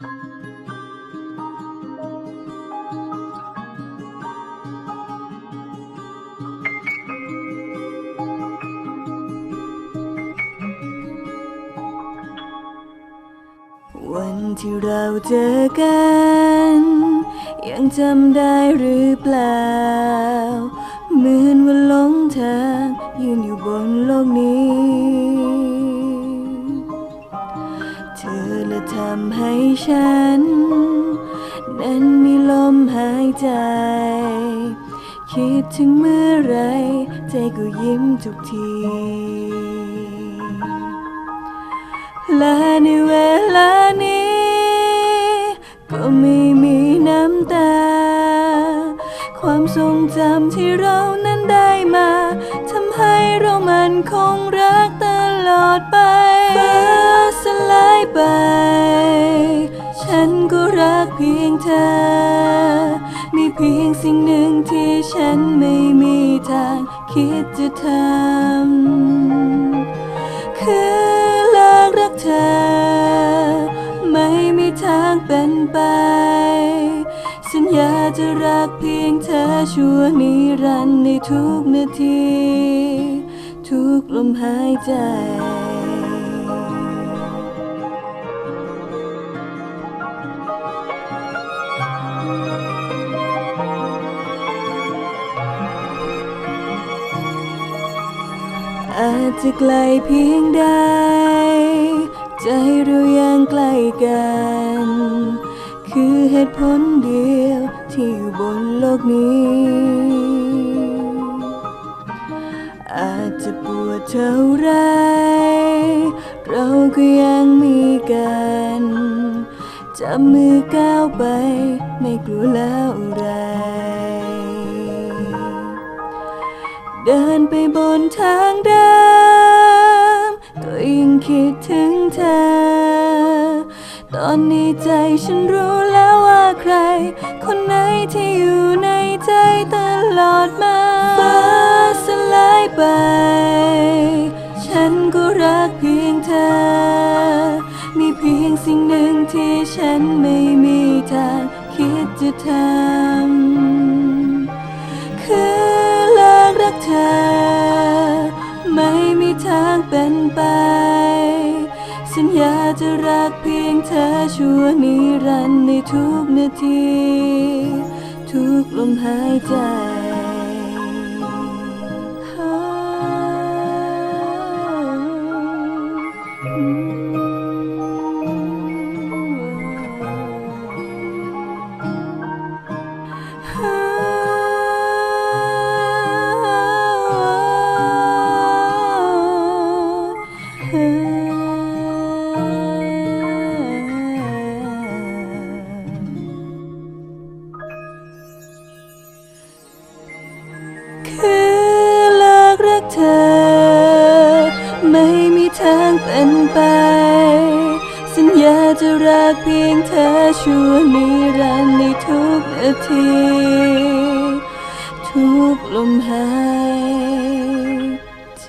วันที่เราเจอกัน ยังจำได้หรือเปล่า ทำให้ฉัน นั้นมีลมหายใจ คิดถึงเมื่อไร ใจก็ยิ้มทุกที และในเวลานี้ ก็ไม่มีน้ำตา ความทรงจำที่เรานั้นได้มาทำให้เรามันคงร พียงเธอ มีเพียงสิ่งหนึ่งที่ฉันไม่มีทางคิดจะทำ คือเลิกรักเธอ ไม่มีทางเป็นไป สัญญาจะรักเพียงเธอชั่วนิรันดร์ในทุกนาที ทุกลมหายใจ อาจจะไกลเพียงใดใจเรายังใกล้กัน คือเหตุผลเดียวที่อยู่บนโลกนี้ อาจจะปวดเท่าไร เราก็ยังมีกันจับมือก้าวไป ไม่กลัวแล้วอะไร เดินไปบนทางเดิมก็ยังคิดถึงเธอ ตอนนี้ใจฉันรู้แล้วว่าใคร คนไหนที่อยู่ในใจตลอดมาฟ้าสลายไป ฉันก็รักเพียงเธอ มีเพียงสิ่งหนึ่งที่ฉันไม่มีทางคิดจะทำ กรักเธอ ไม่มีทางเป็นไป สัญญาจะรักเพียงเธอชั่วนิรันดร์ในทุกนาที ทุกลมหายใจากเพียงเธอชั่วนิรันดร์ในทุกนาที ทุกลมหายใจ